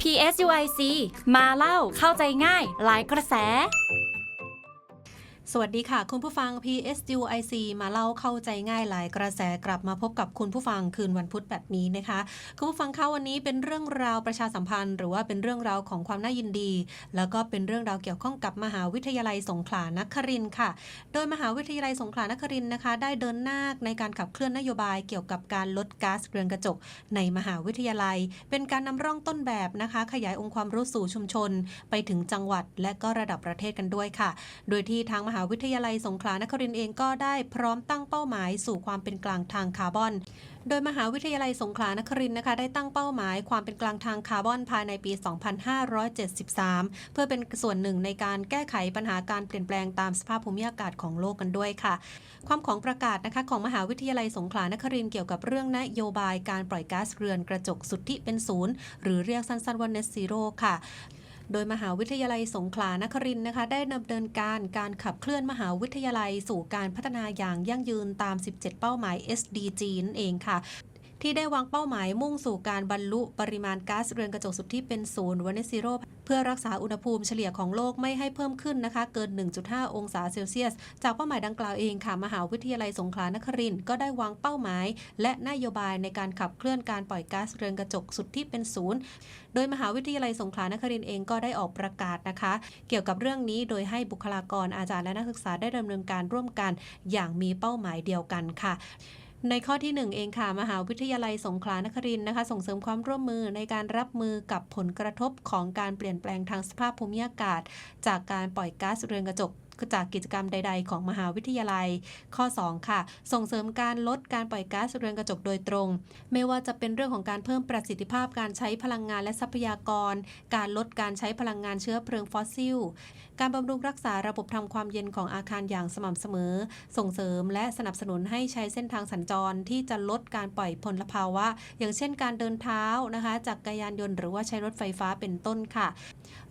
PSUIC มาเล่าเข้าใจง่าย หลายกระแส สวัสดีค่ะ คุณผู้ฟัง PSUIC มาเล่าเข้าใจง่ายหลายกระแสกลับมาพบกับคุณผู้ฟังคืนวันพุธแบบนี้นะคะ คุณผู้ฟังคะวันนี้เป็นเรื่องราวประชาสัมพันธ์ หรือว่าเป็นเรื่องราวของความน่ายินดี แล้วก็เป็นเรื่องราวเกี่ยวข้องกับมหาวิทยาลัยสงขลานครินค่ะ โดยมหาวิทยาลัยสงขลานครินนะคะ ได้เดินหน้าในการขับเคลื่อนนโยบายเกี่ยวกับการลดก๊าซเรือนกระจก ในมหาวิทยาลัย เป็นการนำร่องต้นแบบนะคะ ขยายองค์ความรู้สู่ชุมชน ไปถึงจังหวัด และก็ระดับประเทศกันด้วยค่ะ โดยที่ทางมหาหาวิทยาลัยสงขลานครินเองก็ได้พร้อมตั้งเป้าหมายสู่ความเป็นกลางทางคาร์บอน โดยมหาวิทยาลัยสงขลานครินนะคะ ได้ตั้งเป้าหมายความเป็นกลางทางคาร์บอนภายในปี 2573 เพื่อเป็นส่วนหนึ่งในการแก้ไขปัญหาการเปลี่ยนแปลงตามสภาพภูมิอากาศของโลกกันด้วยค่ะ ความของประกาศนะคะของมหาวิทยาลัยสงขลานครินเกี่ยวกับเรื่องนโยบายการปล่อยก๊าซเรือนกระจกสุทธิเป็นศูนย์หรือเรียกสั้นๆว่า net zero ค่ะ โดยมหาวิทยาลัยสงขลานครินนะคะ ได้ดำเนินการการขับเคลื่อนมหาวิทยาลัยสู่การพัฒนาอย่างยั่งยืนตาม 17 เป้าหมาย SDG นั่นเองค่ะ ที่ได้วางเป้าหมายมุ่งสู่การบรรลุปริมาณก๊าซเรือนกระจกสุทธิเป็นศูนย์วันเนซิโรเพื่อรักษาอุณหภูมิเฉลี่ยของโลกไม่ให้เพิ่มขึ้นนะคะ เกิน 1.5 องศาเซลเซียส จากเป้าหมายดังกล่าวเองค่ะ มหาวิทยาลัยสงขลานครินทร์ก็ได้วางเป้าหมาย และนโยบายในการขับเคลื่อนการปล่อยก๊าซเรือนกระจกสุทธิเป็นศูนย์โดยมหาวิทยาลัยสงขลานครินทร์เองก็ได้ออกประกาศนะคะ เกี่ยวกับเรื่องนี้โดยให้บุคลากรอาจารย์และนักศึกษาได้ดำเนินการร่วมกัน อย่างมีเป้าหมายเดียวกันค่ะ ในข้อที่ 1 เองค่ะ มหาวิทยาลัยสงขลานครินนะคะ ส่งเสริมความร่วมมือในการรับมือกับผลกระทบของการเปลี่ยนแปลงทางสภาพภูมิอากาศ จากการปล่อยก๊าซเรือนกระจกจากกิจกรรมใด ๆ ของมหาวิทยาลัย ข้อ 2 ค่ะ ส่งเสริมการลดการปล่อยก๊าซเรือนกระจกโดยตรง ไม่ว่าจะเป็นเรื่องของการเพิ่มประสิทธิภาพการใช้พลังงานและทรัพยากร การลดการใช้พลังงานเชื้อเพลิงฟอสซิล การบำรุงรักษาระบบทำความเย็นของอาคารอย่างสม่ำเสมอ ส่งเสริมและสนับสนุนให้ใช้เส้นทางสัญจรที่จะลดการปล่อยพลภาวะ อย่างเช่นการเดินเท้านะคะจากกรยานยนต์หรือว่าใช้รถไฟฟ้าเป็นต้นค่ะ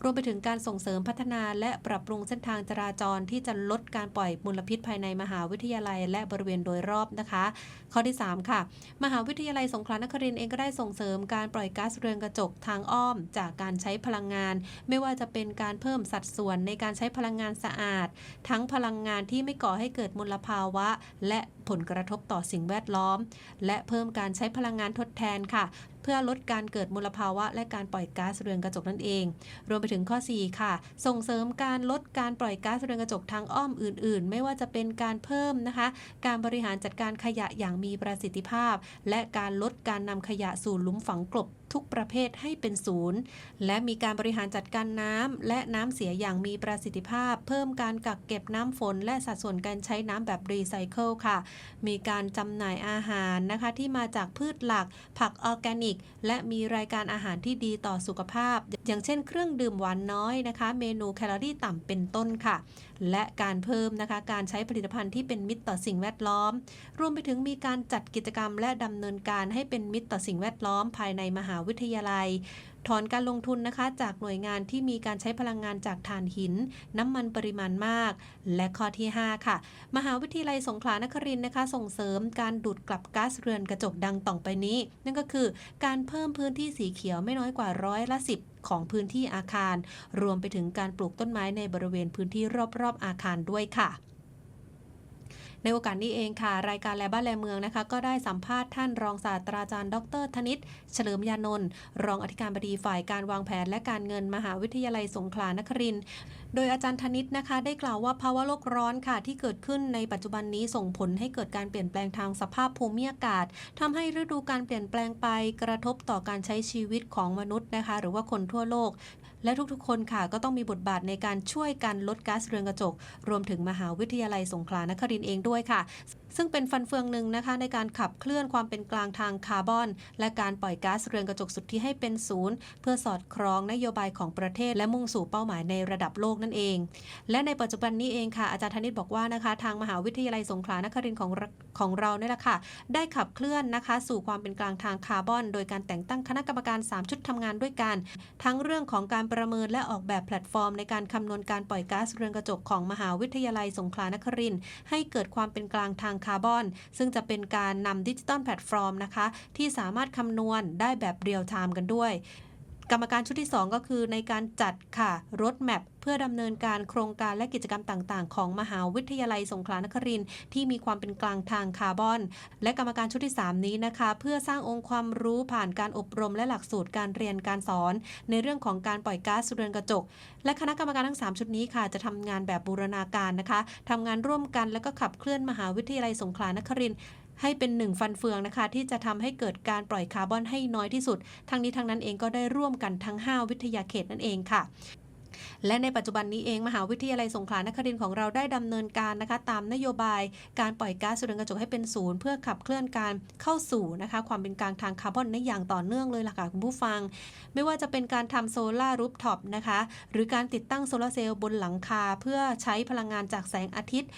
รวมไปถึงการส่งเสริมพัฒนาและปรับปรุงเส้นทางจราจรที่จะลดการปล่อยมลพิษภายในมหาวิทยาลัย และบริเวณโดยรอบนะคะ ข้อที่ 3 ค่ะ มหาวิทยาลัยสงขลานครินทร์เองก็ได้ส่งเสริมการปล่อยก๊าซเรือนกระจกทางอ้อม จากการใช้พลังงาน ไม่ว่าจะเป็นการเพิ่มสัดส่วนในการใช้พลังงานสะอาด ทั้งพลังงานที่ไม่ก่อให้เกิดมลภาวะ และผลกระทบต่อสิ่งแวดล้อม และเพิ่มการใช้พลังงานทดแทนค่ะ เพื่อลดการเกิดมลภาวะ และการปล่อยก๊าซเรือนกระจกนั่นเอง รวมไปถึงข้อ 4 ค่ะ ส่งเสริมการลดการปล่อยก๊าซเรือนกระจกทางอ้อมอื่น ๆ ไม่ว่าจะเป็นการเพิ่มนะคะ การบริหารจัดการขยะอย่างมีประสิทธิภาพ และการลดการนำขยะสู่หลุมฝังกลบ ทุกประเภทให้เป็นศูนย์ และมีการบริหารจัดการน้ำและน้ำเสียอย่างมีประสิทธิภาพ เพิ่มการกักเก็บน้ำฝน และสัดส่วนการใช้น้ำแบบรีไซเคิลค่ะ มีการจำหน่ายอาหารนะคะที่มาจากพืชหลัก ผักออร์แกนิก และมีรายการอาหารที่ดีต่อสุขภาพ อย่างเช่นเครื่องดื่มหวานน้อยนะคะ เมนูแคลอรี่ต่ำเป็นต้นค่ะและการเพิ่มนะคะการใช้ผลิตภัณฑ์ที่เป็นมิตรต่อสิ่งแวดล้อม รวมไปถึงมีการจัดกิจกรรมและดำเนินการให้เป็นมิตรต่อสิ่งแวดล้อมภายในมหาวิทยาลัย ถอนการลงทุนนะคะ จากหน่วยงานที่มีการใช้พลังงานจากถ่านหิน น้ำมันปริมาณมาก และข้อที่ 5 ค่ะ มหาวิทยาลัยสงขลานครินทร์นะคะ ส่งเสริมการดูดกลับก๊าซเรือนกระจกดังต่องไปนี้ นั่นก็คือการเพิ่มพื้นที่สีเขียวไม่น้อยกว่าร้อยละสิบของพื้นที่อาคาร รวมไปถึงการปลูกต้นไม้ในบริเวณพื้นที่รอบๆอาคารด้วยค่ะ ในโอกาสนี้เองค่ะ รายการแลบ้านแลเมืองนะคะ ก็ได้สัมภาษณ์ท่านรองศาสตราจารย์ ดรธนิตเฉลิมยานนท์รองอธิการบดีฝ่ายการวางแผนและการเงินมหาวิทยาลัยสงขลานครินทร์โดยอาจารย์ธนิตนะคะ ได้กล่าวว่าภาวะโลกร้อนค่ะ ที่เกิดขึ้นในปัจจุบันนี้ส่งผลให้เกิดการเปลี่ยนแปลงทางสภาพภูมิอากาศทำให้ฤดูการเปลี่ยนแปลงไปกระทบต่อการใช้ชีวิตของมนุษย์นะคะ หรือว่าคนทั่วโลก และทุกๆ คนค่ะก็ต้องมีบทบาทในการช่วยกันลดก๊าซเรือนกระจก รวมถึงมหาวิทยาลัยสงขลานครินทร์เองด้วยค่ะ ซึ่งเป็นฟันเฟืองหนึ่งนะคะในการขับเคลื่อนความเป็นกลางทางคาร์บอน และการปล่อยก๊าซเรือนกระจกสุทธิให้เป็นศูนย์ เพื่อสอดคล้องนโยบายของประเทศและมุ่งสู่เป้าหมายในระดับโลกนั่นเอง และในปัจจุบันนี้เองค่ะอาจารย์ธนิตบอกว่านะคะ ทางมหาวิทยาลัยสงขลานครินทร์ของของเราเนี่ยแหละค่ะ ได้ขับเคลื่อนนะคะ สู่ความเป็นกลางทางคาร์บอน โดยการแต่งตั้งคณะกรรมการ 3 ชุดทำงานด้วยกัน ทั้งเรื่องของการประเมินและออกแบบแพลตฟอร์ม ในการคำนวณการปล่อยก๊าซเรือนกระจกของมหาวิทยาลัยสงขลานครินทร์ให้เกิดความเป็นกลางทางคาร์บอน ซึ่งจะเป็นการนำดิจิตอลแพลตฟอร์มนะคะ ที่สามารถคำนวณได้แบบเรียลไทม์กันด้วย กรรมการชุดที่ 2 ก็คือในการจัดค่ะรถแมพเพื่อดำเนินการโครงการและกิจกรรมต่างๆ ของมหาวิทยาลัยสงขลานครินทร์ที่มีความเป็นกลางทางคาร์บอน และกรรมการชุดที่ 3 นี้นะคะ เพื่อสร้างองค์ความรู้ผ่านการอบรมและหลักสูตรการเรียนการสอน ในเรื่องของการปล่อยก๊าซเรือนกระจก และคณะกรรมการทั้ง 3 ชุดนี้ค่ะ จะทำงานแบบบูรณาการนะคะทำงานร่วมกันแล้วก็ขับเคลื่อนมหาวิทยาลัยสงขลานครินทร์ ให้เป็นหนึ่งฟันเฟืองนะคะ ที่จะทำให้เกิดการปล่อยคาร์บอนให้น้อยที่สุด ทั้งนี้ทั้งนั้นเองก็ได้ร่วมกันทั้ง 5 วิทยาเขตนั่นเองค่ะและในปัจจุบันนี้เองมหาวิทยาลัยสงขลานครินทร์ของเราได้ดำเนินการนะคะ ตามนโยบายการปล่อยก๊าซเรือนกระจกให้เป็นศูนย์เพื่อขับเคลื่อนการเข้าสู่นะคะความเป็นกลางทางคาร์บอนในอย่างต่อเนื่องเลยล่ะค่ะคุณผู้ฟัง ไม่ว่าจะเป็นการทำโซลารูฟท็อปนะคะ หรือการติดตั้งโซลาร์เซลล์บนหลังคา เพื่อใช้พลังงานจากแสงอาทิตย์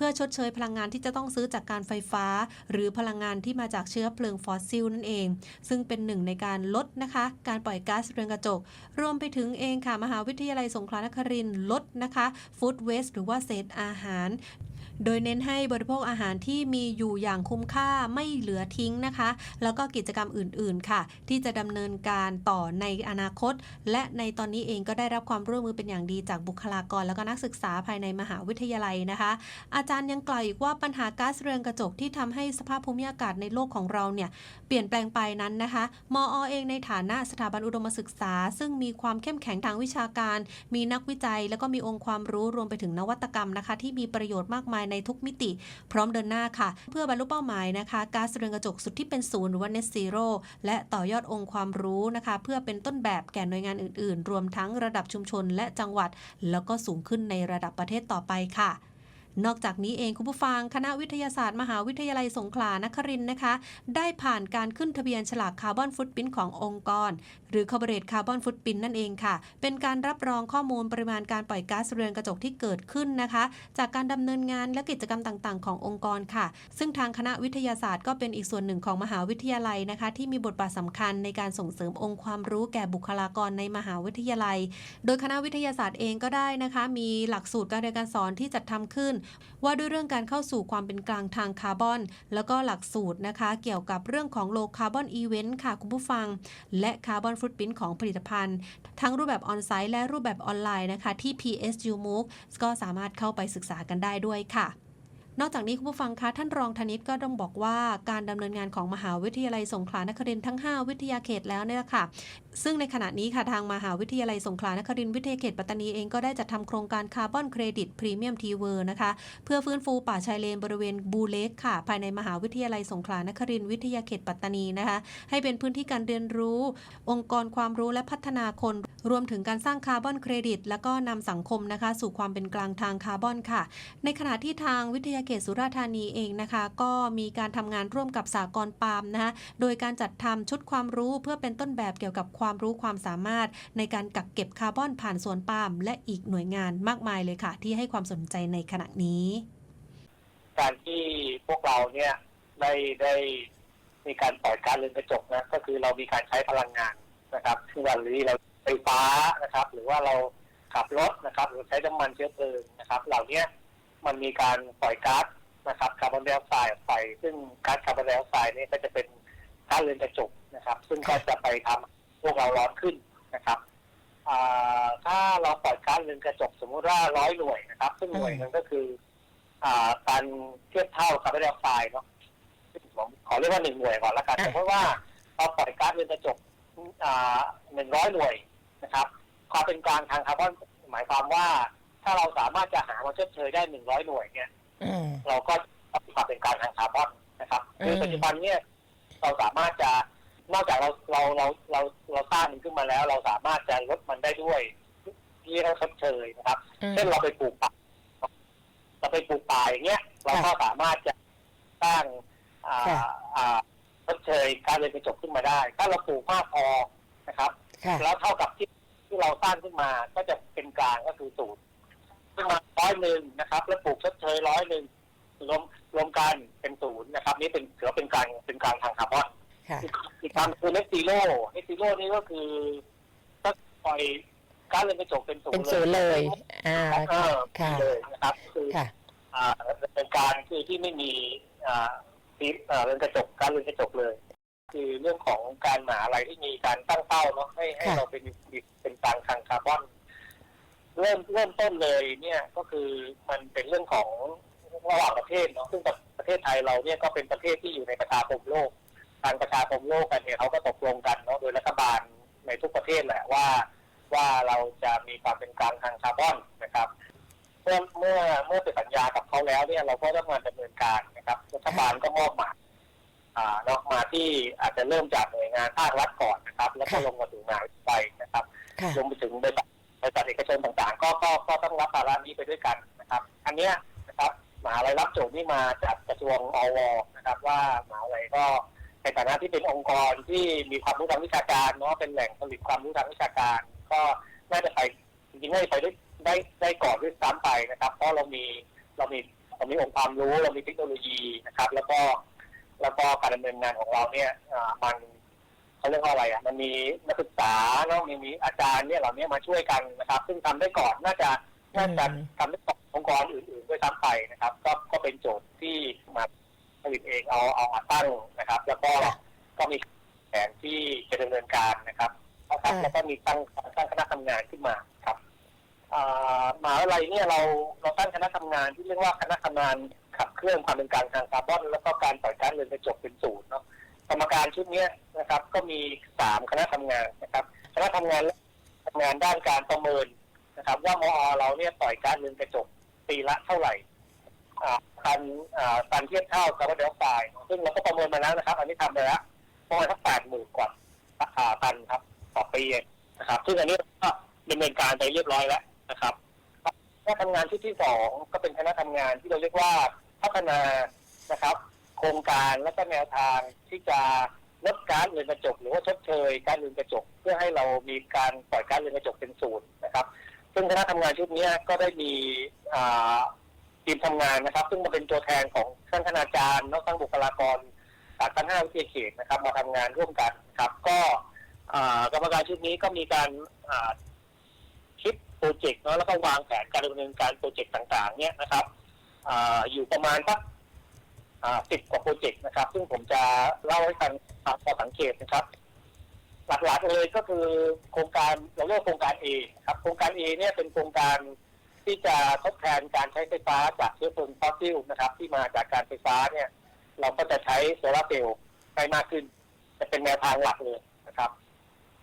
เพื่อชดเชยพลังงานที่จะต้องซื้อจากการไฟฟ้า หรือพลังงานที่มาจากเชื้อเพลิงฟอสซิลนั่นเอง ซึ่งเป็นหนึ่งในการลดนะคะ การปล่อยก๊าซเรือนกระจก รวมไปถึงเองค่ะมหาวิทยาลัยสงขลานครินทร์ลดนะคะฟู้ดเวสหรือว่าเศษอาหาร โดยเน้นให้บริโภคอาหารที่มีอยู่อย่างคุ้มค่าไม่เหลือทิ้งนะคะ แล้วก็กิจกรรมอื่นๆค่ะ ที่จะดำเนินการต่อในอนาคต และในตอนนี้เองก็ได้รับความร่วมมือเป็นอย่างดีจากบุคลากร แล้วก็นักศึกษาภายในมหาวิทยาลัยนะคะ อาจารย์ยังกล่าวอีกว่าปัญหาก๊าซเรือนกระจกที่ทำให้สภาพภูมิอากาศในโลกของเราเนี่ยเปลี่ยนแปลงไปนั้นนะคะมอเองในฐานะสถาบันอุดมศึกษา ซึ่งมีความเข้มแข็งทางวิชาการ มีนักวิจัย แล้วก็มีองค์ความรู้รวมไปถึงนวัตกรรมนะคะ ที่มีประโยชน์มากมายในทุกมิติ พร้อมเดินหน้าค่ะ เพื่อบรรลุเป้าหมายนะคะการเรือนกระจกสุดที่เป็นศูนย์หรือว่า net zero และต่อยอดองค์ความรู้นะคะ เพื่อเป็นต้นแบบแก่หน่วยงานอื่น ๆ รวมทั้งระดับชุมชนและจังหวัด แล้วก็สูงขึ้นในระดับประเทศต่อไปค่ะ นอกจากนี้เองคุณผู้ฟังคณะวิทยาศาสตร์ มหาวิทยาลัยสงขลานครินนะคะ ได้ผ่านการขึ้นทะเบียนฉลากคาร์บอนฟุตพิ้นขององค์กร หรือ Corporate Carbon Footprint นั่นเองค่ะ เป็นการรับรองข้อมูลปริมาณการปล่อยก๊าซเรือนกระจกที่เกิดขึ้นนะคะ จากการดำเนินงานและกิจกรรมต่างๆ ขององค์กรค่ะ ซึ่งทางคณะวิทยาศาสตร์ก็เป็นอีกส่วนหนึ่งของมหาวิทยาลัยนะคะ ที่มีบทบาทสำคัญในการส่งเสริมองค์ความรู้แก่บุคลากรในมหาวิทยาลัย โดยคณะวิทยาศาสตร์เองก็ได้นะคะ มีหลักสูตรการเรียนการสอนที่จัดทำขึ้นว่าด้วยเรื่องการเข้าสู่ความเป็นกลางทางคาร์บอน แล้วก็หลักสูตรนะคะ เกี่ยวกับเรื่องของโลคาร์บอนอีเวนต์ค่ะคุณผู้ฟัง และคาร์บอนฟุตพิ้นของผลิตภัณฑ์ ทั้งรูปแบบออนไซต์และรูปแบบออนไลน์นะคะ ที่ PSU MOOC ก็สามารถเข้าไปศึกษากันได้ด้วยค่ะนอกจากนี้คุณผู้ฟังคะท่านรองธนิตก็ต้องบอกว่าการดำเนินงานของมหาวิทยาลัยสงขลานครินทร์ทั้ง 5 วิทยาเขตแล้วเนี่ยค่ะ ซึ่งในขณะนี้ค่ะทางมหาวิทยาลัยสงขลานครินทร์วิทยาเขตปัตตานีเองก็ได้จัดทำโครงการคาร์บอนเครดิตพรีเมียมทีเวอร์นะคะ เพื่อฟื้นฟูป่าชายเลนบริเวณบูเล็กค่ะ ภายในมหาวิทยาลัยสงขลานครินทร์วิทยาเขตปัตตานีนะคะ ให้เป็นพื้นที่การเรียนรู้ องค์กรความรู้และพัฒนาคน รวมถึงการสร้างคาร์บอนเครดิต แล้วก็นำสังคมนะคะ สู่ความเป็นกลางทางคาร์บอนค่ะ ในขณะที่ทางวิทยาเขตสุราษฎร์ธานีเองนะคะ ก็มีการทำงานร่วมกับสากลปาล์มนะคะโดยการจัดทำชุดความรู้เพื่อเป็นต้นแบบเกี่ยวกับความความรู้ความสามารถในการกักเก็บคาร์บอนผ่านสวนปาล์มและอีกหน่วยงานมากมายเลยค่ะ ที่ให้ความสนใจในขณะนี้ การที่พวกเราเนี่ยได้ได้มีการปล่อยก๊าซเรือนกระจกนะก็คือเรามีการใช้พลังงานนะครับซึ่วันนี้เราไฟฟ้านะครับ หรือว่าเราขับรถนะครับหรือใช้น้ำมันเชื้อเพลิงนะครับ เหล่านี้มันมีการปล่อยก๊าซนะครับคาร์บอนไดออกไซด์ออกไปซึ่งก๊าซคาร์บอนไดออกไซด์นี่ก็จะเป็นก๊าซเรือนกระจกนะครับ ซึ่งก็จะไปทำ พวกเราร้อนขึ้นนะครับอ่าถ้าเราปล่อยก๊าซเรือนกระจกสมมุติว่าร้อยหน่วยนะครับ ซึ่งหน่วยหนึงก็คืออ่าการเทียบเท่าคาร์บอนไดออกไซด์เนาะผมขอเรียกว่าหนึ่งหน่วยก่อนละกันอะเพราะว่าเราปล่อยก๊าซเรือนกระจกอ่าหนึ่งร้อยหน่วยนะครับความเป็นกลางทางคาร์บอนหมายความว่า ถ้าเราสามารถจะหามาชดเชยได้หนึ่งร้อยหน่วยเนี่ยอืมเราก็มีความเป็นกลางทางคาร์บอนนะครับคืออืมปัจจุบันเนี่ยเราสามารถจะ นอกจากเราเราเราเราเราสร้างมันขึ้นมาแล้ว เราสามารถจะลดมันได้ด้วยที่เราชดเชยนะครับอืมเช่นเราไปปลูกป่าเราไปปลูกป่าอย่างเงี้ย เราก็สามารถจะสร้างอ่าค่ะอ่าชดเชยการเรือนกระจกขึ้นมาได้ ถ้าเราปลูกมากพอนะครับค่ะแล้วเท่ากับที่ที่เราสร้างขึ้นมาก็จะเป็นกลางก็คือศูนย์ขึ้นมาร้อยหนึ่งนะครับ แล้วปลูกชดเชยร้อยหนึ่งรวมรวมกันเป็นศูนย์นะครับ นี่เป็นถือว่าเป็นกลางเป็นกลางทางคาร์บอน ค่ะอีกอีกคำคือเนซีโร่เนซีโร่นี่ก็คือถ้าปล่อยก๊าซเรือนกระจกเป็นศูนเป็นย์ศูนย์เลย อ่าเออค่ะเลยนะครับ คือค่ะอ่าเป็นการคือที่ไม่มีอ่าที่อ่าเรือนกระจกก๊าซเรือนกระจกเลย คือเรื่องของการหาอะไรที่มีการตั้งเป้าเนาะให้ให้ค่ะเราเป็นเป็นกลางทางคาร์บอนเริ่มเริ่มต้นเลยเนี่ยก็คือมันเป็นเรื่องของระหว่างประเทศเนาะซึ่งประเทศไทยเราเนี่ยก็เป็นประเทศที่อยู่ในประชาคมโลก การประชาคมโลกกันเนี่ยเขาก็ตกลงกันเนาะโดยรัฐบาลในทุกประเทศแหละว่า ว่าเราจะมีความเป็นกลางทางคาร์บอนนะครับเมื่อเมื่อเมื่อไปสัญญากับเขาแล้วเนี่ยเราก็ต้องมาดำเนินการนะครับรัฐบาลก็มอบหมายอ่าเนาะมาที่อาจจะเริ่มจากหน่วยงานภาครัฐก่อนนะครับ แล้วก็ค่ะลงมาถึงมหาวิทยาลัยนะครับค่ะรวมไปถึงบริษัทบริษัทเอกชนต่างๆ ก็ก็ก็ต้องรับภาระนี้ไปด้วยกันนะครับ อันเนี้ยนะครับมหาลัยรับโจทย์นี้มาจากกระทรวงอวนะครับว่ามหาลัยก็ ในฐานะที่เป็นองค์กรที่มีความรู้ทางวิชาการเนาะเป็นแหล่งผลิตความรู้ทางวิชาการ ก็น่าจะไปจริงๆน่าจะไปได้ได้ได้ก่อนด้วยซ้ำไปนะครับ เพราะเรามีเรามีเรามีองค์ความรู้เรามีเทคโนโลยีนะครับ แล้วก็แล้วก็การดำเนินงานของเราเนี่ยอ่ามันเขาเรียกว่าอะไรอะมันมีนักศึกษาเนาะมีมีอาจารย์เนี่ยเหล่านี้มาช่วยกันนะครับ ซึ่งทำได้ก่อนน่าจะน่าจะอืมทำได้ก่อนองค์กรอื่นๆด้วยซ้ำไปนะครับ ก็ก็เป็นโจทย์ที่มาผ ลิตเองเอาเอามาตั้งนะครับ แล้วก็ก็มีแผนที่จะดำเนินการนะครับนะครับแล้วก็มีตั้งตั้งคณะทำงานขึ้นมาครับอ่ามหาวิทยาลัยเนี่ยเราเราตั้งคณะทำงานที่เรียกว่าคณะทำงานขับเคลื่อนความเป็นกลางทางคาร์บอนแล้วก็การปล่อยก๊าซเรือนกระจกเป็นศูนย์เนาะกรรมการชุดเนี้ยนะครับ ก็มีสามคณะทำงานนะครับ คณะทำงานทำงานด้านการประเมินนะครับ ว่ามอเราเนี่ยปล่อยก๊าซเรือนกระจกปีละเท่าไหร่ อ่าตันอ่าตันเทียบเท่าคาร์บอนไดออกไซด์ซึ่งเราก็ประเมินมาแล้วนะครับ อันนี้ทำไปแล้วประมาณสักแปดหมื่นกว่าอ่าตันครับต่อปีนะครับ ซึ่งอันนี้ก็ดำเนินการไปเรียบร้อยแล้วนะครับคณะทำงานชุดที่สองก็เป็นคณะทำงานที่เราเรียกว่าพัฒนานะครับ โครงการและก็แนวทางที่จะลดกาซเรือนกระจก หรือว่าชดเชยกาซเรือนกระจก เพื่อให้เรามีการปล่อยกาซเรือนกระจกเป็นศูนย์นะครับ ซึ่งคณะทำงานชุดนี้ก็ได้มีอ่า ทีมทำงานนะครับ ซึ่งมาเป็นตัวแทนของท่านคณาจารย์และทั้งบุคลากรจากทั้งห้าวิทยาเขตนะครับ มาทำงานร่วมกันครับ ก็กรรมการชุดนี้ก็มีการคิดโปรเจกต์เนาะแล้วก็วางแผนการดำเนินการโปรเจกต์ต่างๆ เนี่ยนะครับออยู่ประมาณสักสิบกว่าโปรเจกต์นะครับ ซึ่งผมจะเล่าให้ฟังตามข้อสังเกตนะครับ หลักๆเลยก็คือโครงการเราเรียกว่าโครงการ A ครับ โครงการ A เนี่ยเป็นโครงการ ที่จะทดแทนการใช้ไฟฟ้าจากเชื้อเพลิงฟอสซิลนะครับ ที่มาจากการไฟฟ้าเนี่ย เราก็จะใช้โซลาร์เซลล์ไปมากขึ้น จะเป็นแนวทางหลักเลยนะครับ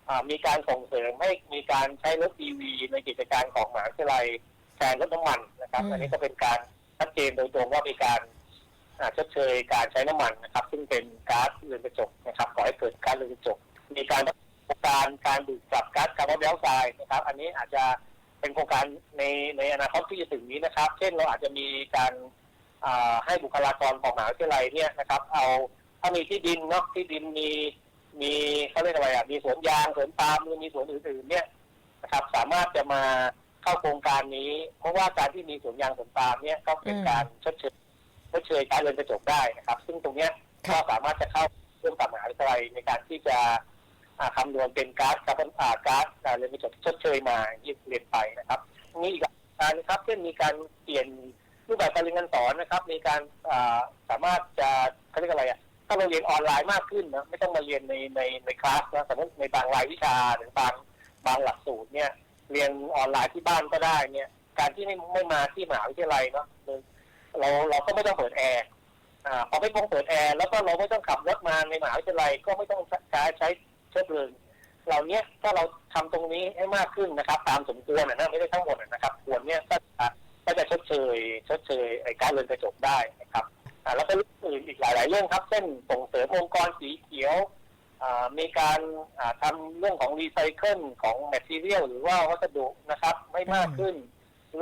อ่ามีการส่งเสริมให้มีการใช้รถ EV ในกิจการของมหาวิทยาลัยแทนรถน้ำมันนะครับอืมอันนี้ก็เป็นการชัดเจนโดยตรงว่ามีการอ่าชดเชยการใช้น้ำมันนะครับ ซึ่งเป็นก๊าซเรือนกระจกนะครับก่อให้เกิดก๊าซเรือนกระจก มีการโครงการการดูดกลับก๊าซคาร์บอนไดออกไซด์นะครับ อันนี้อาจจะ เป็นโครงการในในอนาคตที่จะถึงนี้นะครับ เช่นเราอาจจะมีการให้บุคลากรของมหาวิทยาลัยเนี่ยนะครับ เอาถ้ามีที่ดินเนาะที่ดินมีมีเขาเรียกอะไรอะมีสวนยางสวนปาล์มหรือมีสวนอื่นๆ เนี่ยนะครับ สามารถจะมาเข้าโครงการนี้ เพราะว่าการที่มีสวนยางสวนปาล์มเนี่ยก็เป็นการชดเชยชดเชยการเรือนกระจกได้นะครับ ซึ่งตรงเนี้ยก็สามารถจะเข้าร่วมกับมหาวิทยาลัยในการที่จะ คำนวณเป็นก๊าซคาร์บอนอ่าก๊าซอ่าเรือนกระจกชดเชยมาที่เรียนไปนะครับมีอีกการนะครับเช่นมีการเปลี่ยนรูปแบบการเรียนการสอนนะครับ มีการอ่าสามารถจะเขาเรียกอะไรอะถ้าเราเรียนออนไลน์มากขึ้นนะไม่ต้องมาเรียนในในในคลาสนะสมมติในบางรายวิชาหรือบางบางหลักสูตรเนี่ย เรียนออนไลน์ที่บ้านก็ได้เนี่ย การที่ไม่ไม่มาที่มหาวิทยาลัยเนาะเราเราก็ไม่ต้องเปิดแอร์อ่าพอไม่ต้องเปิดแอร์แล้วก็เราไม่ต้องขับรถมาในมหาวิทยาลัยก็ไม่ต้องใช้ใช้ ชื้อเพลิงเหล่านี้ถ้าเราทำตรงนี้ให้มากขึ้นนะครับ ตามสมควรนะนะไม่ได้ทั้งหมดนะครับควรเนี่ยก็จะก็จะชดเชยชดเชยไอ้การเรือนกระจกได้นะครับอ่าแล้วก็เรื่องอื่นอีกหลาย ๆ เรื่องครับ เช่นส่งเสริมองค์กรสีเขียวอ่ามีการอ่าทำเรื่องของรีไซเคิลของแมทเทียลหรือว่าวัสดุนะครับไม่มากขึ้น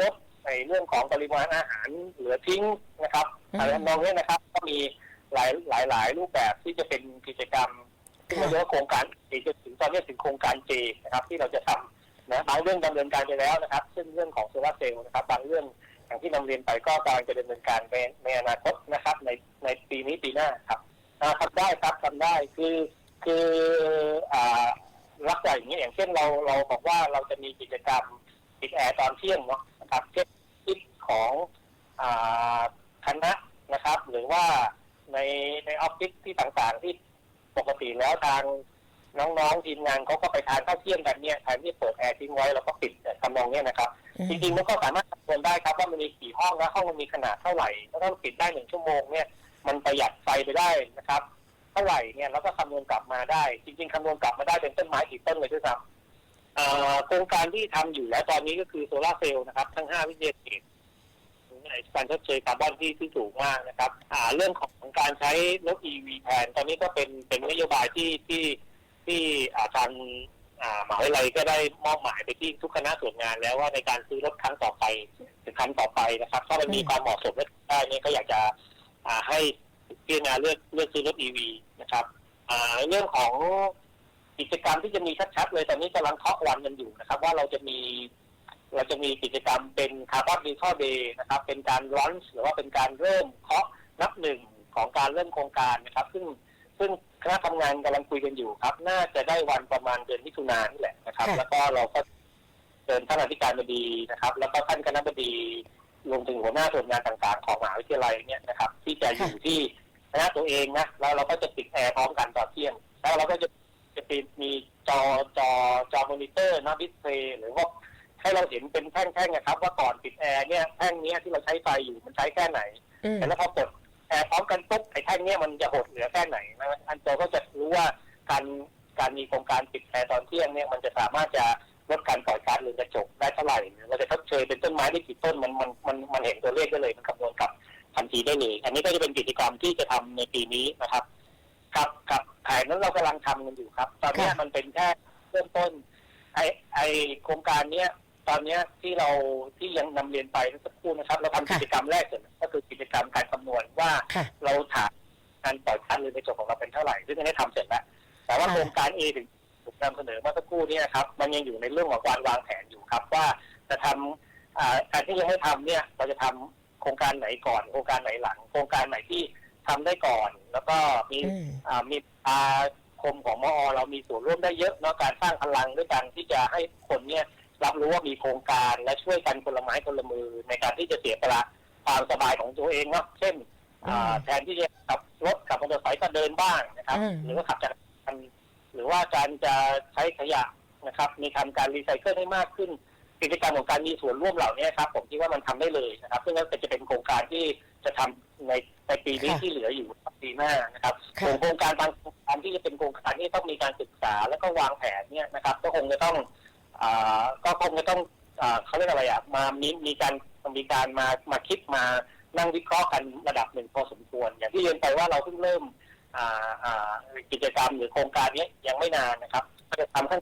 ลดในเรื่องของปริมาณอาหารเหลือทิ้งนะครับอืมอะไรทำนองนี้นะครับ ก็มีหลายหลายหลายรูปแบบที่จะเป็นกิจกรรม ที่เราเรียกว่าโครงการเอจนถึงตอนนี้ถึงโครงการเจนะครับ ที่เราจะทำนะบางเรื่องดำเนินการไปแล้วนะครับ ซึ่งเรื่องของโซลาร์เซลล์นะครับ บางเรื่องอย่างที่นำเรียนไปก็กำลังจะดำเนินการในในอนาคตนะครับ ในในปีนี้ปีหน้าครับอ่าทำได้ครับทำได้คือคืออ่าลักษณะอย่างนี้อย่างเช่นเราเราบอกว่าเราจะมีกิจกรรมปิดแอร์ตอนเที่ยงเนาะนะครับเช่นที่ของอ่าคณะนะครับ หรือว่าในในออฟฟิศที่ต่างๆที่ ปกติแล้วทางน้องๆทีมงานเขาก็ไปทานข้าวเที่ยงกันเนี่ยแทนที่จะเปิดแอร์ทิ้งไว้แล้วก็ปิดทำนองเนี้ยนะครับ จริงๆมันก็สามารถคำนวณได้ครับว่ามันมีกี่ห้องและห้องมันมีขนาดเท่าไหร่แล้วถ้าปิดได้หนึ่งชั่วโมงเนี่ยมันประหยัดไฟไปได้นะครับ เท่าไหร่เนี่ยแล้วก็คำนวณกลับมาได้ จริง ๆคำนวณกลับมาได้เป็นต้นไม้กี่ต้นเลยด้วยซ้ำอ่าโครงการที่ทำอยู่แล้วตอนนี้ก็คือโซลาร์เซลล์นะครับ ทั้งห้าวิทยาเขตใน การชดเชยคาร์บอนที่ที่สูงมากนะครับอ่าเรื่องของการใช้รถ EV แทนตอนนี้ก็เป็นเป็นนโยบายที่ที่ที่อ่าทางอ่ามหาวิทยาลัยก็ได้มอบหมายไปที่ทุกคณะส่วนงานแล้วว่าในการซื้อรถครั้งต่อไปครั้งต่อไปนะครับ ถ้ามันมีความเหมาะสมได้เนี่ยก็อยากจะอ่าให้พิจารณาเลือกเลือกซื้อรถ EV นะครับอ่าเรื่องของกิจกรรมที่จะมีชัดๆเลยตอนนี้กำลังเคาะวันกันอยู่นะครับ ว่าเราจะมี เราจะมีกิจกรรมเป็นคาร์บอนดีคอเดย์นะครับ เป็นการร้อนหรือว่าเป็นการเริ่มเคาะนับหนึ่งของการเริ่มโครงการนะครับ ซึ่งซึ่งคณะทำงานกำลังคุยกันอยู่ครับ น่าจะได้วันประมาณเดือนมิถุนายนนี่แหละนะครับค่ะแล้วก็เราก็เชิญท่านอธิการบดีนะครับ แล้วก็ท่านคณะบดีรวมถึงหัวหน้าส่วนงานต่างๆ ของมหาวิทยาลัยเนี่ยนะครับ ที่จะอยู่ที่คณะตัวเองนะแล้วเราก็จะปิดแอร์พร้อมกันตอนเที่ยง แล้วเราก็จะจะปิดมีจอจอจอมอนิเตอร์นะดิสเพลย์หรือว่า ให้เราเห็นเป็นแท่งๆนะครับ ว่าก่อนปิดแอร์เนี่ยแท่งเนี้ยที่เราใช้ไฟอยู่มันใช้แค่ไหนอืมแต่แล้วพอกดแอร์พร้อมกันปุ๊บไอ้แท่งเนี้ยมันจะหดเหลือแค่ไหนนะอันเราก็จะรู้ว่าการการมีโครงการปิดแอร์ตอนเที่ยงเนี่ยมันจะสามารถจะลดการปล่อยก๊าซเรือนกระจกได้เท่าไหร่เราจะทดเชยเป็นต้นไม้ได้กี่ต้นมันมันมันมันเห็นตัวเลขได้เลยมันคำนวณกลับทันทีได้เลย อันนี้ก็จะเป็นกิจกรรมที่จะทำในปีนี้นะครับกับกับแผนนั้นเรากำลังทำกันอยู่ครับ ตอนเนี้ยค่ะมันเป็นแค่เริ่มต้น ไอไอโครงการเนี้ย ตอนเนี้ยที่เราที่ยังนำเรียนไปเมื่อสักครู่นะครับ เราทำค่ะกิจกรรมแรกเสร็จก็คือกิจกรรมการคำนวณว่าค่ะเราถามการปล่อยคันเรือนกระจกของเราเป็นเท่าไหร่ซึ่งอันนี้ทำเสร็จแล้วแต่ว่าค่ะโครงการ A ถึงถูกนำเสนอเมื่อสักครู่เนี้ครับ มันยังอยู่ในเรื่องของการวางแผนอยู่ครับ ว่าจะทำอ่าการที่ยังไม่ทำเนี่ย เราจะทำโครงการไหนก่อน โครงการไหนหลัง โครงการไหนที่ทำได้ก่อน แล้วก็มีอืมอ่ามีอาคมของมอ เรามีส่วนร่วมได้เยอะเนาะการสร้างพลังด้วยกันที่จะให้คนเนี่ย รับรู้ว่ามีโครงการและช่วยกันคนละไม้คนละมือในการที่จะเสียสละความสบายของตัวเองเนาะเช่นอ่าอืมแทนที่จะขับรถขับมอเตอร์ไซค์ก็เดินบ้างนะครับอืมหรือว่าขับจักรยานหรือว่าการจะใช้ขยะนะครับ มีทำการรีไซเคิลให้มากขึ้น กิจกรรมของการมีส่วนร่วมเหล่านี้ครับ ผมคิดว่ามันทำได้เลยนะครับ ซึ่งก็จะเป็นโครงการที่จะทำในในปีนี้ค่ะที่เหลืออยู่ปีหน้านะครับค่ะส่วนโครงการบางโครงการที่จะเป็นโครงการที่ต้องมีการศึกษาแล้วก็วางแผนเนี่ยนะครับ ก็คงจะต้องอ่า ก็คงจะต้องอเขาเรียกอะไรอะมามีมีการมีการมามาคิดมานั่งวิเคราะห์กันระดับหนึ่งพอสมควร อย่างที่เรียนไปว่าเราเพิ่งเริ่มกิจกรรมหรือโครงการนี้ยังไม่นานนะครับถ้าจะทำขั้น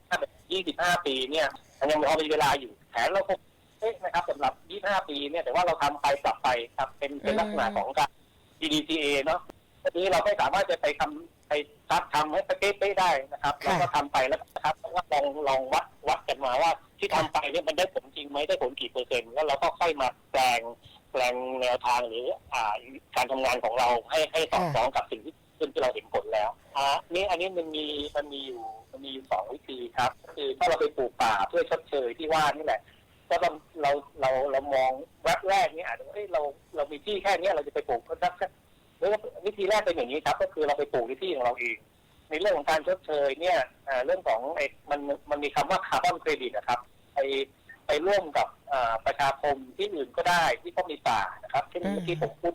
20-25 ปีเนี่ยมันยังพอมีเวลาอยู่แผนเราคงเอ๊ะนะครับสำหรับ 25 ปีเนี่ยแต่ว่าเราทำไปปรับไปครับเป็นเป็นลักษณะของการ GDCA เนาะทีนี้เราไม่สามารถจะไปทำ ไปซักทำให้เป๊ะๆได้นะครับค่ะเราก็ทำไปแล้วนะครับแล้วก็ลองลองวัดวัดกันมาว่า ที่ทำไปเนี่ยมันได้ผลจริงไหมได้ผลกี่เปอร์เซ็นต์แล้วเราก็ค่อยมาแปลงแปลงแนวทางหรืออ่าการทำงานของเราให้ให้สอดคล้องกับสิ่งที่ซึ่งที่เราเห็นผลแล้วอ่านี่อันนี้มันมีมันมีอยู่มันมีอยู่สองวิธีครับคือถ้าเราไปปลูกป่าเพื่อชดเชยที่ว่านี่แหละ ก็ต้องเราเราเรามองแวบแรกเนี่ยอาจจะว่าเอ้ยเราเรามีที่แค่เนี้ยเราจะไปปลูกก็สักหรือว่าวิธี แรกเป็นอย่างนี้ครับ ก็คือเราไปปลูกในที่ของเราเอง ในเรื่องของการชดเชยเนี่ยอ่าเรื่องของไอ้มันมันมีคำว่าคาร์บอนเครดิตนะครับไปไปร่วมกับอ่าประชาคมที่อื่นก็ได้ที่เขามีป่านะครับเช่นอืมเมื่อกี้ผมพูด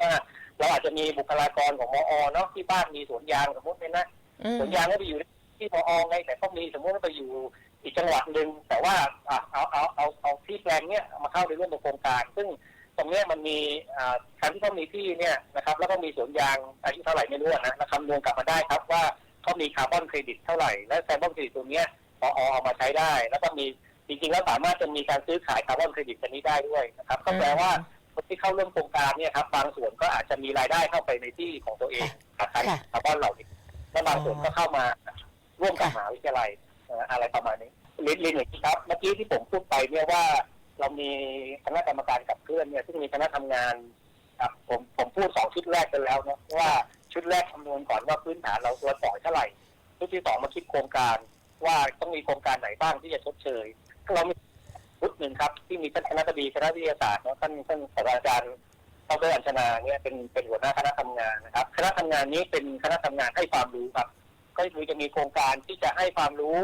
ว่าเราอาจจะมีบุคลากรของมอเนาะที่บ้านมีสวนยางสมมติเนี่ยนะอืมสวนยางก็ไปอยู่ที่มอไงแต่เขามีสมมติว่าไปอยู่อีกจังหวัดหนึ่งแต่ว่าอะเอาเอาเอาเอาที่แปลงเนี้ยเอามาเข้าในร่วมในโครงการ ซึ่ง ตรงเนี้ยมันมีอ่าการที่เขามีที่เนี่ยนะครับแล้วก็มีสวนยางอายุเท่าไหร่ไม่รู้อะนะแล้วคำนวณกลับมาได้ครับว่าเขามีคาร์บอนเครดิตเท่าไหร่ และคาร์บอนเครดิตตัวเนี้ยพอเอามาใช้ได้ แล้วก็มีจริงๆแล้วสามารถจะมีการซื้อขายคาร์บอนเครดิตกันนี้ได้ด้วยนะครับก็แปลว่าคนที่เข้าร่วมโครงการเนี่ยครับบางส่วนก็อาจจะมีรายได้เข้าไปในที่ของตัวเองจากการค่ะคาร์บอนเหล่านี้และบางส่วนก็เข้ามาร่วมกับค่ะมหาวิทยาลัยเอ่ออะไรประมาณนี้ลินลินอย่างนี้ครับ เมื่อกี้ที่ผมพูดไปเนี่ยว่าเรา มีคณะกรรมการขับเคลื่อนเนี่ยซึ่งมีคณะทำงานครับผมผมพูดสองชุดแรกกันแล้วนะว่าชุดแรกคำนวณก่อนว่าพื้นฐานเราตัวปล่อเท่าไหร่ชุดที่สองมาคิดโครงการ ว่าต้องมีโครงการไหนบ้างที่จะชดเชยเรามีชุดหนึ่งครับ ที่มีท่านคณะบดีคณะวิทยาศาสตร์เนาะท่านท่านศาสตราจารย์ดรอัญชนาเนี่ยเป็นเป็นหัวหน้าคณะทำงานนะครับ คณะทำงานนี้เป็นคณะทำงานให้ความรู้ครับ ก็คือจะมีโครงการที่จะให้ความรู้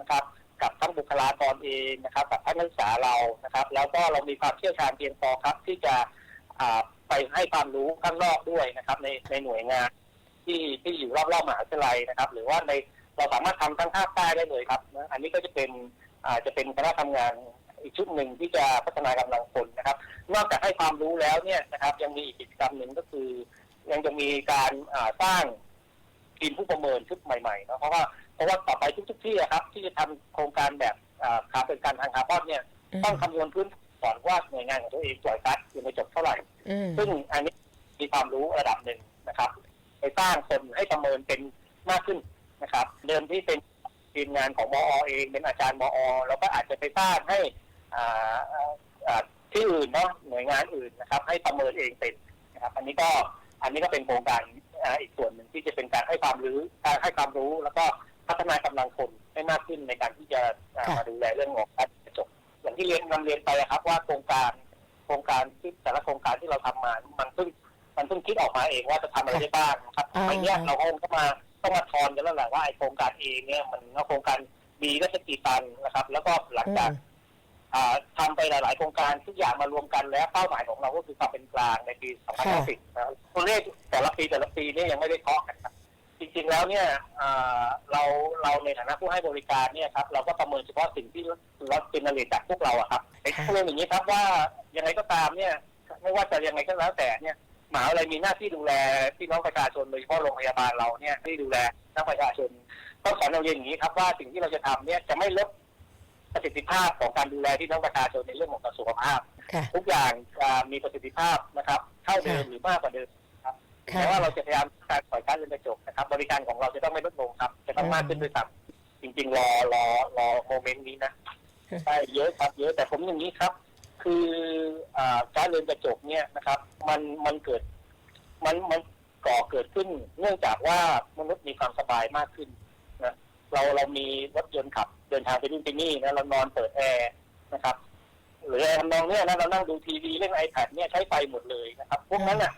นะครับ กับทั้งบุคลากรเองนะครับกับทั้งนักศึกษาเรานะครับ แล้วก็เรามีความเชี่ยวชาญเพียงพอครับ ที่จะไปให้ความรู้ข้างนอกด้วยนะครับ ในในหน่วยงานที่ที่อยู่รอบๆมหาวิทยาลัยนะครับ หรือว่าในเราสามารถทำทั้งภาคใต้ได้เลยครับนะอันนี้ก็จะเป็นอาจะเป็นคณะทำงานอีกชุดหนึ่งที่จะพัฒนากำลังคนนะครับ นอกจากให้ความรู้แล้วเนี่ยนะครับ ยังมีอีกกิจกรรมหนึ่งก็คือ ยังจะมีการสร้างทีมผู้ประเมินชุดใหม่ๆนะเพราะว่า เพราะว่าต่อไปทุกๆที่อะครับ ที่จะทำโครงการแบบอ่าคาร์เป็นการทางคาร์บอนเนี่ยต้องคำนวณพื้นก่อนว่าหน่วยงานของตัวเองปล่อยก๊าซเรือนกระจกเท่าไหร่ อืมซึ่งอันนี้มีความรู้ระดับหนึ่งนะครับ ไปสร้างคนให้ประเมินเป็นมากขึ้นนะครับ เดิมที่เป็นทีมงานของมอเองเป็นอาจารย์มอแล้วก็อาจจะไปสร้างให้อ่าอ่าอ่าที่อื่นเนาะหน่วยงานอื่นนะครับ ให้ประเมินเองเป็นนะครับ อันนี้ก็อันนี้ก็เป็นโครงการอ่าอีกส่วนหนึ่งที่จะเป็นการให้ความรู้การให้ความรู้แล้วก็ พัฒนากำลังคนให้มากขึ้นในการที่จะอ่าค่ะมาดูแลเรื่องของการกระจกอย่างที่เรียนนำเรียนไปอะครับว่าโครงการโครงการที่แต่ละโครงการที่เราทำมา มันเพิ่งมันเพิ่งคิดออกมาเองว่าจะทำอะไรได้บ้างนะครับอ่าไอ้เนี้ยเราคงต้องมาต้องมาทอนกันแล้วแหละว่าไอ้โครงการเองเนี่ยมันโครงการดีก็จะกี่ตันนะครับ แล้วก็หลังจากอ่าทำไปหลาย ๆ โครงการทุกอย่างมารวมกันแล้วเป้าหมายของเราก็คือความเป็นกลางในปี 2050นะครับตัวเลขแต่ละปีแต่ละปีเนี่ยยังไม่ได้เคาะกันครับ จริงๆแล้วเนี่ยอ่าเราเราในฐานะผู้ให้บริการเนี่ยครับเราก็ประเมินเฉพาะสิ่งที่เราเป็นนเลจากพวกเราอะครับไอ้ค่ะเรื่องอย่างนี้ครับว่ายังไงก็ตามเนี่ยไม่ว่าจะยังไงก็แล้วแต่เนี่ยหมหาอะไรมีหน้าที่ดูแลพี่น้องประชาชนโดยเฉพาะโรงพยาบาลเราเนี่ยที่ดูแลนักประชาชนต้องสอนเราเรียนอย่างนี้ครับว่าสิ่งที่เราจะทำเนี่ยจะไม่ลดประสิทธิภาพของการดูแลพี่น้องประชาชนในเรื่องของสุขภาพค่ะทุกอย่างจะมีประสิทธิภาพนะครับ เท่าเดิมค่ะหรือมากกว่าเดิม ครับค่ะแม้ว่าเราจะพยายามการปล่อยก๊าซเรือนกระจกนะครับบริการของเราจะต้องไม่ลดลงครับ จะต้องมากขึ้นด้วยซ้ำจริง ๆ รอรอรอโมเมนต์นี้นะค่ะใช่เยอะครับ เยอะแต่ผมอย่างนี้ครับ คืออ่าก๊าซเรือนกระจกเนี่ยนะครับ มันมันเกิด มันมันก่อเกิดขึ้น เนื่องจากว่ามนุษย์มีความสบายมากขึ้นนะเราเรามีรถยนต์ขับเดินทางไปนู่นไปนี่นะเรานอนเปิดแอร์นะครับ หรืออะไรทำนองเนี้ยนะเรานั่งดูทีวีเล่น iPad เนี่ยใช้ไฟหมดเลยนะครับ พวกนั้นอะ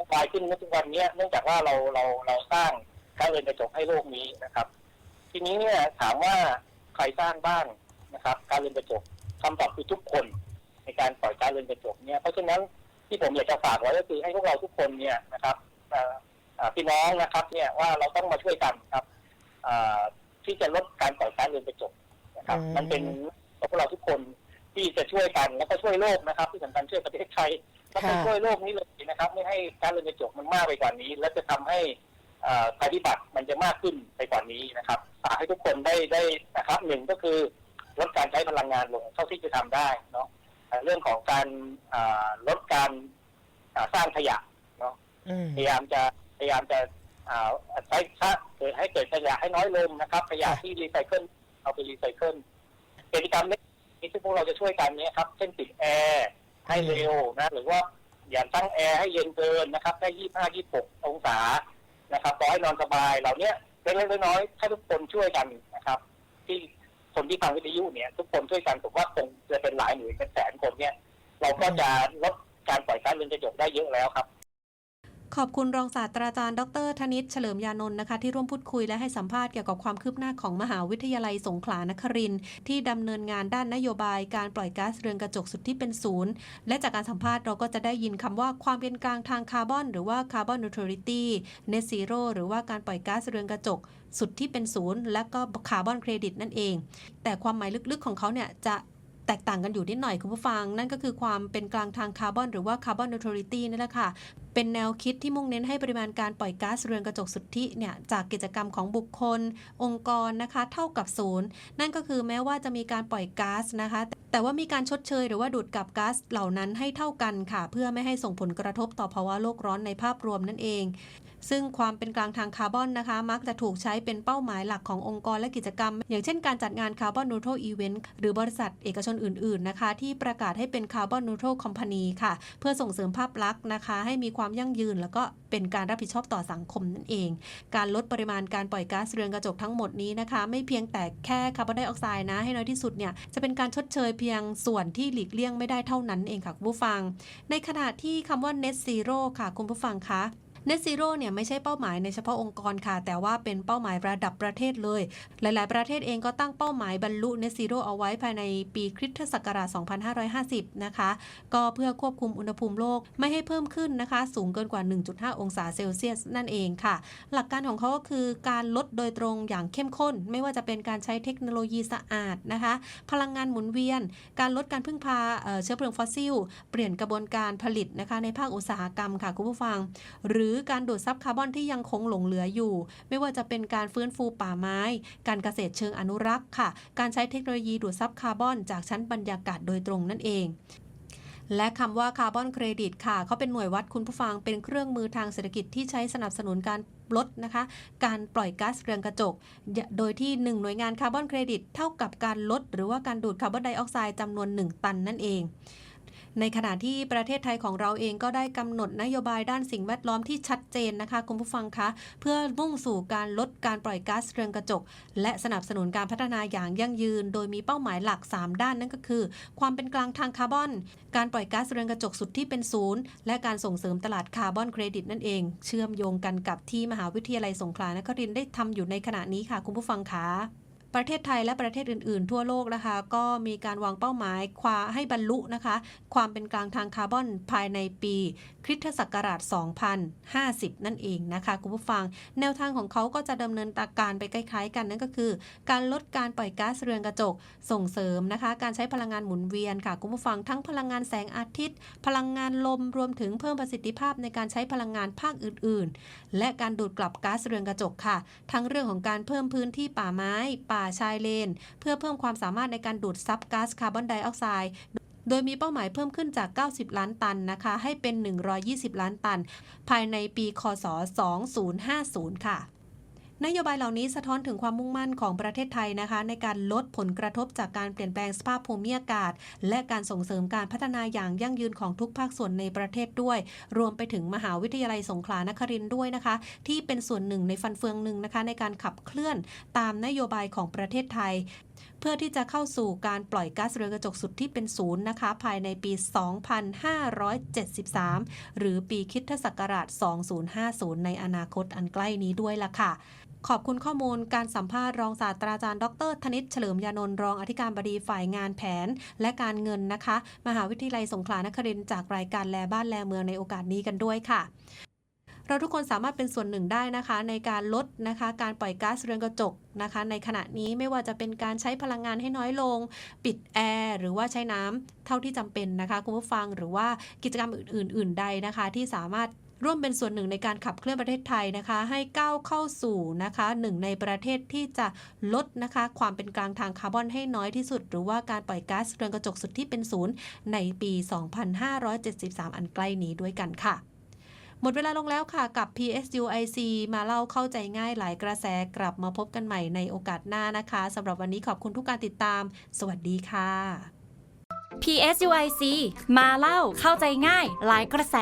สบายขึ้นในทุกวันเนี้ยเนื่องจากว่าเราเราเราสร้างก๊าซเรือนกระจกให้โลกนี้นะครับ ทีนี้เนี่ยถามว่าใครสร้างบ้างนะครับก๊าซเรือนกระจกคำตอบคือทุกคนในการปล่อยก๊าซเรือนกระจกเนี่ยเพราะฉะนั้นที่ผมอยากจะฝากไว้ก็คือให้พวกเราทุกคนเนี่ยนะครับเอ่อเอ่อพี่น้องนะครับเนี่ยว่าเราต้องมาช่วยกันครับเอ่อที่จะลดการปล่อยก๊าซเรือนกระจกนะครับอืมมันเป็นของพวกเราทุกคนที่จะช่วยกันแล้วก็ช่วยโลกนะครับ ที่สำคัญช่วยประเทศไทยแล้ว ก็ค่ะช่วยโลกนี้เลยนะครับ ไม่ให้ก๊าซเรือนกระจกมันมากไปกว่านี้ และจะทำให้เอ่อภัยพิบัติมันจะมากขึ้นไปกว่านี้นะครับฝากให้ทุกคนได้ได้นะครับหนึ่งก็คือลดการใช้พลังงานลงเท่าที่จะทำได้เนาะเอ่อเรื่องของการอ่าลดการอ่าสร้างขยะเนาะอืมพยายามจะพยายามจะอ่าใช้ถ้าเกิดให้เกิดขยะให้น้อยลงนะครับ ขยะค่ะที่รีไซเคิลเอาไปรีไซเคิลกิจกรรมเล็กๆที่พวกเราจะช่วยกันเนี่ยครับเช่นติดแอร์ ให้เร็วนะหรือว่าอย่าตั้งแอร์ให้เย็นเกินนะครับได้ยี่ห้ายี่หกองศานะครับขอให้นอนสบายเหล่านี้เล็กๆน้อยๆถ้าทุกคนช่วยกันนะครับ ที่คนที่ฟังวิทยุเนี่ยทุกคนช่วยกันผมว่าคงจะเป็นหลายหน่วยเป็นแสนคนเนี่ย เราก็จะลดการปล่อยก๊าซเรือนกระจกได้เยอะแล้วครับ ขอบคุณรองศาสตราจารย์ ดรธนิตเฉลิมยานนท์นะคะ ที่ร่วมพูดคุยและให้สัมภาษณ์เกี่ยวกับความคืบหน้าของมหาวิทยาลัยสงขลานครินที่ดำเนินงานด้านนโยบายการปล่อยก๊าซเรือนกระจกสุดที่เป็นศูนย์ และจากการสัมภาษณ์เราก็จะได้ยินคำว่าความเป็นกลางทางคาร์บอนหรือว่าคาร์บอนนิวทรัลิตี้เนซีโร่หรือว่าการปล่อยก๊าซเรือนกระจกสุดที่เป็นศูนย์ และก็คาร์บอนเครดิตนั่นเอง แต่ความหมายลึกๆของเขาเนี่ยจะ แตกต่างกันอยู่นิดหน่อยคุณผู้ฟัง นั่นก็คือความเป็นกลางทางคาร์บอนหรือว่าคาร์บอนนิวทรัลิตี้นั่แหละค่ะ เป็นแนวคิดที่มุ่งเน้นให้ปริมาณการปล่อยก๊าซเรือนกระจกสุทธิเนี่ยจากกิจกรรมของบุคคล องค์กรนะคะเท่ากับศูนย์นั่นก็คือแม้ว่าจะมีการปล่อยก๊าซนะคะแต่ว่ามีการชดเชยหรือว่าดูดกลับก๊าซเหล่านั้นให้เท่ากันค่ะ เพื่อไม่ให้ส่งผลกระทบต่อภาวะโลกร้อนในภาพรวมนั่นเอง ซึ่งความเป็นกลางทางคาร์บอนนะคะ มักจะถูกใช้เป็นเป้าหมายหลักขององค์กรและกิจกรรม อย่างเช่นการจัดงานคาร์บอนนูโตรอีเวนต์หรือบริษัทเอกชนอื่นๆนะคะ ที่ประกาศให้เป็นคาร์บอนนูโตรคอมพานีค่ะ เพื่อส่งเสริมภาพลักษณ์นะคะ ให้มีความยั่งยืน แล้วก็เป็นการรับผิดชอบต่อสังคมนั่นเอง การลดปริมาณการปล่อยก๊าซเรือนกระจกทั้งหมดนี้นะคะ ไม่เพียงแต่แค่คาร์บอนไดออกไซด์นะให้น้อยที่สุดเนี่ยจะเป็นการชดเชยเพียงส่วนที่หลีกเลี่ยงไม่ได้เท่านั้นเองค่ะคุณผู้ฟัง ในขณะที่คำว่า net zero ค่ะคุณผู้ฟังคะ Net Zero เนี่ยไม่ใช่เป้าหมายในเฉพาะองค์กรค่ะ แต่ว่าเป็นเป้าหมายระดับประเทศเลย หลาย ๆ ประเทศเองก็ตั้งเป้าหมายบรรลุ Net Zero เอาไว้ภายในปีคริสตศักราช 2550 นะคะ ก็เพื่อควบคุมอุณหภูมิโลกไม่ให้เพิ่มขึ้นนะคะ สูงเกินกว่า 1.5 องศาเซลเซียสนั่นเองค่ะ หลักการของเขาก็คือการลดโดยตรงอย่างเข้มข้น ไม่ว่าจะเป็นการใช้เทคโนโลยีสะอาดนะคะ พลังงานหมุนเวียน การลดการพึ่งพาเอ่อเชื้อเพลิงฟอสซิล เปลี่ยนกระบวนการผลิตนะคะในภาคอุตสาหกรรมค่ะคุณผู้ฟัง หรือือการดูดซับคาร์บอนที่ยังคงหลงเหลืออยู่ ไม่ว่าจะเป็นการฟื้นฟูป่าไม้ การเกษตรเชิงอนุรักษ์ค่ะ การใช้เทคโนโลยีดูดซับคาร์บอนจากชั้นบรรยากาศโดยตรงนั่นเองและคำว่าคาร์บอนเครดิตค่ะเขาเป็นหน่วยวัดคุณผู้ฟังเป็นเครื่องมือทางเศรษฐกิจที่ใช้สนับสนุนการลดนะคะ การปล่อยก๊าซเรือนกระจก โดยที่ 1 หน่วยงานคาร์บอนเครดิตเท่ากับการลด หรือว่าการดูดคาร์บอนไดออกไซด์จำนวน 1 ตันนั่นเอง ในขณะที่ประเทศไทยของเราเองก็ได้กำหนดนโยบายด้านสิ่งแวดล้อมที่ชัดเจนนะคะคุณผู้ฟังคะเพื่อมุ่งสู่การลดการปล่อยก๊าซเรือนกระจก และสนับสนุนการพัฒนาอย่างยั่งยืน โดยมีเป้าหมายหลัก 3 ด้านนั่นก็คือ ความเป็นกลางทางคาร์บอน การปล่อยก๊าซเรือนกระจกสุดที่เป็นศูนย์และการส่งเสริมตลาดคาร์บอนเครดิตนั่นเอง เชื่อมโยงกันกับที่มหาวิทยาลัยสงขลานครินทร์ได้ทำอยู่ในขณะนี้ค่ะคุณผู้ฟังคะ ประเทศไทยและประเทศอื่น ๆ ทั่วโลกนะคะ ก็มีการวางเป้าหมายควาให้บรรลุนะคะ ความเป็นกลางทางคาร์บอนภายในปี คริสตศักราช 2050 นั่นเองนะคะ คุณผู้ฟัง แนวทางของเขาก็จะดำเนินการไปคล้ายๆกันนั่นก็คือ การลดการปล่อยก๊าซเรือนกระจก ส่งเสริมนะคะ การใช้พลังงานหมุนเวียนค่ะ คุณผู้ฟังทั้งพลังงานแสงอาทิตย์ พลังงานลมรวมถึงเพิ่มประสิทธิภาพในการใช้พลังงานภาคอื่น ๆ และการดูดกลับก๊าซเรือนกระจกค่ะ ทั้งเรื่องของการเพิ่มพื้นที่ป่าไม้ ป่าชายเลน เพื่อเพิ่มความสามารถในการดูดซับก๊าซคาร์บอนไดออกไซด์ โดยมีเป้าหมายเพิ่มขึ้นจาก 90 ล้านตันนะคะ ให้เป็น 120 ล้านตัน ภายในปี คศ 2050 ค่ะนโยบายเหล่านี้สะท้อนถึงความมุ่งมั่นของประเทศไทยนะคะ ในการลดผลกระทบจากการเปลี่ยนแปลงสภาพภูมิอากาศ และการส่งเสริมการพัฒนาอย่างยั่งยืนของทุกภาคส่วนในประเทศด้วย รวมไปถึงมหาวิทยาลัยสงขลานครินทร์ด้วยนะคะ ที่เป็นส่วนหนึ่งในฟันเฟืองหนึ่งนะคะ ในการขับเคลื่อนตามนโยบายของประเทศไทย พื่อที่จะเข้าสู่การปล่อยก๊าซเรือนกระจกสุดที่เป็นศูนย์นะคะภายในปี 2573 หรือปีคิดทศักราช 2050 ในอนาคตอันใกล้นี้ด้วยล่ะค่ะขอบคุณข้อมูลการสัมภาษณ์รองศาสตราจารย์ดรธนิตเฉลิมยานนท์รองอธิการบดีฝ่ายงานแผน และการเงินนะคะ มหาวิทยาลัยสงขลานครินทร์จากรายการแลบ้านแลเมืองในโอกาสนี้กันด้วยค่ะ เราทุกคนสามารถเป็นส่วนหนึ่งได้นะคะ ในการลดนะคะการปล่อยก๊าซเรือนกระจกนะคะ ในขณะนี้ไม่ว่าจะเป็นการใช้พลังงานให้น้อยลง ปิดแอร์หรือว่าใช้น้ำเท่าที่จำเป็นนะคะคุณผู้ฟังหรือว่ากิจกรรมอื่น ๆ ใดนะคะ ที่สามารถร่วมเป็นส่วนหนึ่งในการขับเคลื่อนประเทศไทยนะคะ ให้ก้าวเข้าสู่นะคะหนึ่งในประเทศที่จะลดนะคะ ความเป็นกลางทางคาร์บอนให้น้อยที่สุด หรือว่าการปล่อยก๊าซเรือนกระจกสุดที่เป็นศูนย์ในปี 2573 อันใกล้นี้ด้วยกันค่ะ หมดเวลาลงแล้วค่ะกับ PSUIC มาเล่าเข้าใจง่ายหลายกระแสกลับมาพบกันใหม่ในโอกาสหน้านะคะสำหรับวันนี้ขอบคุณทุกการติดตาม สวัสดีค่ะ PSUIC มาเล่าเข้าใจง่าย หลายกระแส